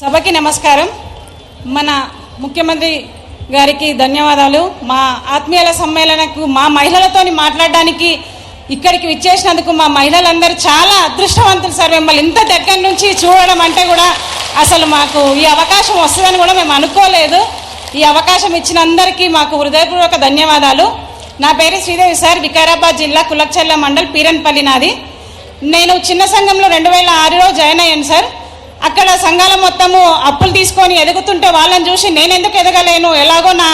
సభకి నమస్కారం. మన ముఖ్యమంత్రి గారికి ధన్యవాదాలు. మా ఆత్మీయుల సమ్మేళనకు మా మహిళలతోని మాట్లాడడానికి ఇక్కడికి విచ్చేసినందుకు మా మహిళలందరూ చాలా అదృష్టవంతులు సార్. మిమ్మల్ని ఇంత దగ్గర నుంచి చూడడం అంటే కూడా అసలు మాకు ఈ అవకాశం వస్తుందని కూడా మేము అనుకోలేదు. ఈ అవకాశం ఇచ్చిన అందరికీ మాకు హృదయపూర్వక ధన్యవాదాలు. నా పేరు శ్రీదేవి సార్. వికారాబాద్ జిల్లా కులక్చర్ల మండల్ పీరన్పల్లి నాది. నేను చిన్న సంఘంలో రెండు వేల ఆరులో జాయిన్ అయ్యాను సార్. అక్కడ సంఘాల మొత్తము అప్పులు తీసుకొని ఎదుగుతుంటే వాళ్ళని చూసి నేను ఎందుకు ఎదగలేను? ఎలాగో నా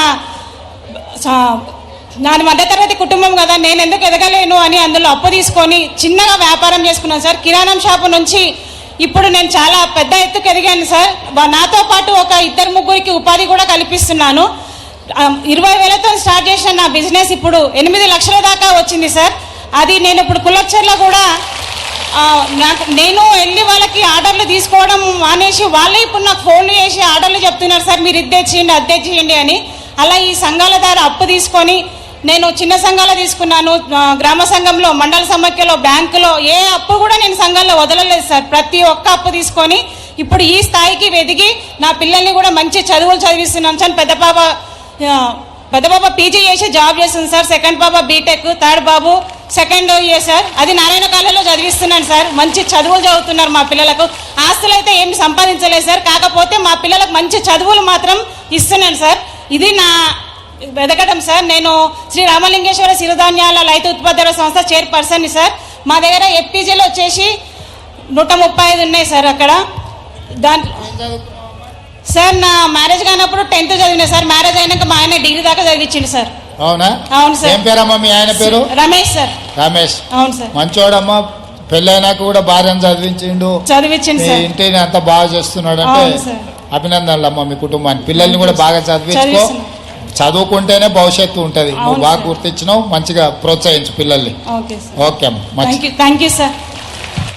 నాది మధ్యతరగతి కుటుంబం కదా నేను ఎందుకు ఎదగలేను అని అందులో అప్పు తీసుకొని చిన్నగా వ్యాపారం చేసుకున్నాను సార్. కిరాణం షాపు నుంచి ఇప్పుడు నేను చాలా పెద్ద ఎత్తుకు ఎదిగాను సార్. నాతో పాటు ఒక ఇద్దరు ముగ్గురికి ఉపాధి కూడా కల్పిస్తున్నాను. ఇరవై వేలతో స్టార్ట్ చేసిన నా బిజినెస్ ఇప్పుడు ఎనిమిది లక్షల దాకా వచ్చింది సార్. అది నేను ఇప్పుడు కులచ్చర్లో కూడా నాకు నేను వెళ్ళి వాళ్ళకి మానేసి వాళ్ళే ఇప్పుడు నాకు ఫోన్లు చేసి ఆర్డర్లు చెప్తున్నారు. సార్ మీరు ఇది తెచ్చేయండి అది తెచ్చేయండి అని. అలా ఈ సంఘాల ద్వారా అప్పు తీసుకొని నేను చిన్న సంఘాలు తీసుకున్నాను. గ్రామ సంఘంలో మండల సమాఖ్యలో బ్యాంకులో ఏ అప్పు కూడా నేను సంఘాల్లో వదలలేదు సార్. ప్రతి ఒక్క అప్పు తీసుకొని ఇప్పుడు ఈ స్థాయికి ఎదిగి నా పిల్లల్ని కూడా మంచి చదువులు చదివిస్తున్నాను. సార్ పెద్ద పాప పెద్ద బాబు పీజీ చేసి జాబ్ చేస్తుంది సార్. సెకండ్ బాబా బీటెక్ థర్డ్ బాబు సెకండ్ ఇయర్ సార్. అది నారాయణ కాలేజ్లో చదివిస్తున్నాను సార్. మంచి చదువులు చదువుతున్నారు మా పిల్లలకు. ఆస్తులు అయితే ఏమి సంపాదించలేదు సార్. కాకపోతే మా పిల్లలకు మంచి చదువులు మాత్రం ఇస్తున్నాను సార్. ఇది నా వెదకడం సార్. నేను శ్రీ రామలింగేశ్వర సిరుధాన్యాల రైతు ఉత్పత్తుల సంస్థ చైర్పర్సన్ సార్. మా దగ్గర ఎఫ్పీజీలు వచ్చేసి నూట ముప్పై ఐదు ఉన్నాయి సార్ అక్కడ. దాంట్లో సార్ నా మ్యారేజ్ కానప్పుడు టెన్త్ చదివిన సార్. మ్యారేజ్ అయినాక మా ఆయన డిగ్రీ దాకా చదివించిండు సార్. అవునా? అవును సార్. ఏం పేరమ్మా మీ ఆయన పేరు? రమేష్ సార్. రమేష్. అవును సార్. మంచోడమ్మా పెళ్ళైనాక కూడా భార్యను చదివించిండు. చదివించింది సార్. ఇంటిని అంత బాగా చేస్తున్నాడు అంటే. అభినందనలు అమ్మా మీ కుటుంబాన్ని. పిల్లల్ని కూడా బాగా చదివించుకో. చదువుకుంటేనే భవిష్యత్తు ఉంటది. నువ్వు బాగా. గుర్తించినావు మంచిగా ప్రోత్సహించు పిల్లల్ని. ఓకే అమ్మా. Thank you sir